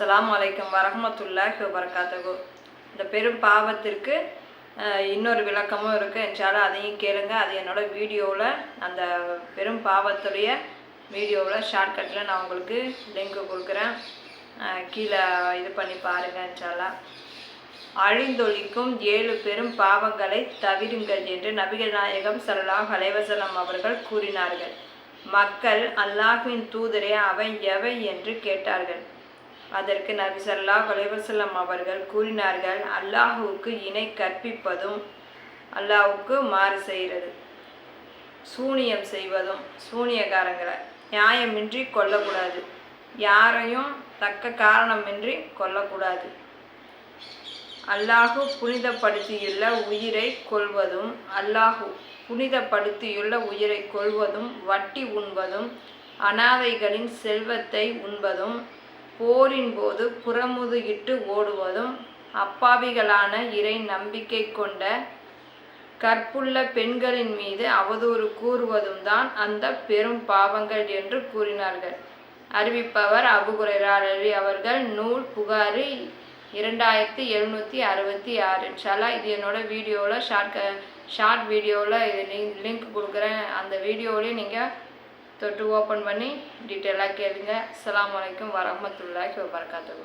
அஸ்லாம் வலைக்கம் வரஹ்மத்துல்லாஹி வபரகாத்துஹு. இந்த பெரும் பாவத்திற்கு இன்னொரு விளக்கமும் இருக்குது என்றாலும் அதையும் கேளுங்க. அது என்னோட வீடியோவில் அந்த பெரும் பாவத்துடைய வீடியோவில் ஷார்ட்கட்டில் நான் உங்களுக்கு லிங்க் கொடுக்குறேன். கீழே இது பண்ணி பாருங்கள் இன்ஷால்லா அழிந்தொழிக்கும் ஏழு பெரும் பாவங்களை தவிருங்கள் என்று நபிகள் நாயகம் சல்லாஹ் அலைவசலம் அவர்கள் கூறினார்கள். மக்கள் அல்லாஹ்வின் தூதரே அவை எவை என்று கேட்டார்கள். அதற்கு நபி ஸல்லல்லாஹு அலைஹி அவர்கள் கூறினார்கள் அல்லாஹுவுக்கு இணை கற்பிப்பதும் அல்லாஹுக்கு மாறு செய்கிறது சூனியம் செய்வதும் சூனியக்காரங்களை நியாயமின்றி கொல்லக்கூடாது யாரையும் தக்க காரணமின்றி கொல்லக்கூடாது. அல்லாஹு புனிதப்படுத்தியுள்ள உயிரை கொள்வதும் அல்லாஹு புனிதப்படுத்தியுள்ள உயிரை கொள்வதும் வட்டி உண்பதும் அனாதைகளின் செல்வத்தை உண்பதும் போரின் போது புறமுதுகிட்டு ஓடுவதும் அப்பாவிகளான இறை நம்பிக்கை கொண்ட கற்புள்ள பெண்களின் மீது அவதூறு கூறுவதும் தான் அந்த பெரும் பாவங்கள் என்று கூறினார்கள். அறிவிப்பவர் அபுகுரைரா அவர்கள் நூல் புகாரி இரண்டாயிரத்தி எழுநூற்றி அறுபத்தி ஆறு. இன்ஷாலா இது என்னோட வீடியோவில் ஷார்ட் ஷார்ட் வீடியோவில் இது லிங்க் லிங்க் கொடுக்குறேன். அந்த வீடியோவிலையும் நீங்கள் தொட்டு ஓப்பன் பண்ணி டீட்டெயிலாக கேளுங்க. அஸ்ஸலாமு வலைக்கம் வரஹ்மத்துல்லாஹி வபரகாத்துஹு.